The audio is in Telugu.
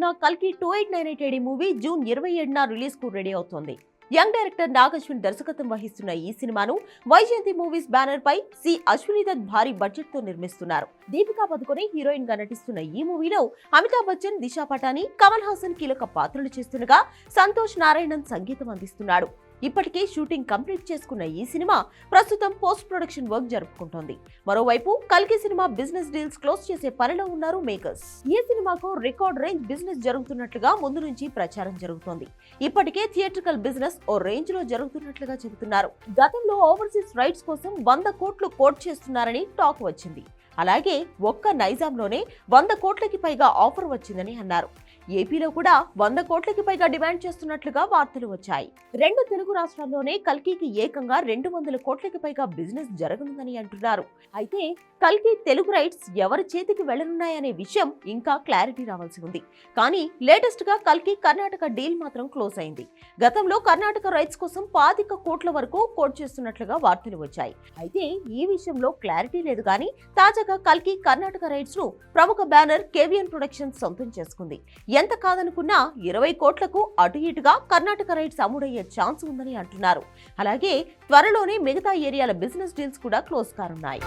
వస్తున్న కల్కి two eight nine eight AD movie June ఇరవై ఏడున రిలీజ్కు రెడీ అవుతోంది. యంగ్ డైరెక్టర్ నాగశ్విన్ దర్శకత్వం వహిస్తున్న ఈ సినిమాను వైజయంతి మూవీస్ బ్యానర్ పై సి అశ్విని దత్ భారీ బడ్జెట్తో నిర్మిస్తున్నారు. దీపికా పదుకొని హీరోయిన్గా నటిస్తున్న ఈ మూవీలో అమితాబ్ బచ్చన్ దిశా పటాని కమల్ హాసన్ కీలక పాత్రలు చేస్తుండగా సంతోష్ నారాయణన్ సంగీతం అందిస్తున్నాడు. ఇప్పటికే షూటింగ్ కంప్లీట్ చేసుకున్న ఈ సినిమా ప్రస్తుతం పోస్ట్ ప్రొడక్షన్ వర్క్ జరుపుకుంటోంది. మరోవైపు కల్కి సినిమా బిజినెస్ డీల్స్ క్లోజ్ చేసే పనిలో ఉన్నారు మేకర్స్. ఈ సినిమాకు రికార్డ్ రేంజ్ బిజినెస్ జరుగుతున్నట్లుగా ముందు నుంచి ప్రచారం జరుగుతోంది. ఇప్పటికే థియేట్రికల్ బిజినెస్ ఓ రేంజ్లో జరుగుతున్నట్లుగా చెబుతున్నారు. గతంలో ఓవర్సీస్ రైట్స్ కోసం వంద కోట్లు కోట్ చేస్తున్నారని టాక్ వచ్చింది. అలాగే ఒక్క నైజాంలోనే వంద కోట్లకి పైగా ఆఫర్ వచ్చిందని అన్నారు. ఏపీలో కూడా వంద కోట్లకి పైగా డిమాండ్ చేస్తున్నట్లుగా వార్తలు వచ్చాయి. రెండు తెలుగు రాష్ట్రాల్లోనే కల్కీకి ఏకంగా రెండు వందల కోట్లకి పైగా బిజినెస్ జరగనుందని అంటున్నారు. అయితే కల్కి తెలుగు రైట్స్ ఎవరి చేతికి వెళ్ళనున్నాయనే విషయం ఇంకా క్లారిటీ రావాల్సి ఉంది. కానీ లేటెస్ట్గా కల్కి కర్ణాటక డీల్ మాత్రం క్లోజ్ అయింది. గతంలో కర్ణాటక రైట్స్ కోసం పాతిక కోట్ల వరకు కోట్ చేస్తున్నట్లుగా వార్తలు వచ్చాయి. అయితే ఈ విషయంలో క్లారిటీ లేదు కానీ తాజా తాజాగా కల్కి కర్ణాటక రైట్స్ను ప్రముఖ బ్యానర్ కేవిఎన్ ప్రొడక్షన్స్ సొంతం చేసుకుంది. ఎంత కాదనుకున్నా ఇరవై కోట్లకు అటు ఇటుగా కర్ణాటక రైట్స్ అమ్ముడయ్యే ఛాన్స్ ఉందని అంటున్నారు. అలాగే త్వరలోనే మిగతా ఏరియాల బిజినెస్ డీల్స్ కూడా క్లోజ్ కానున్నాయి.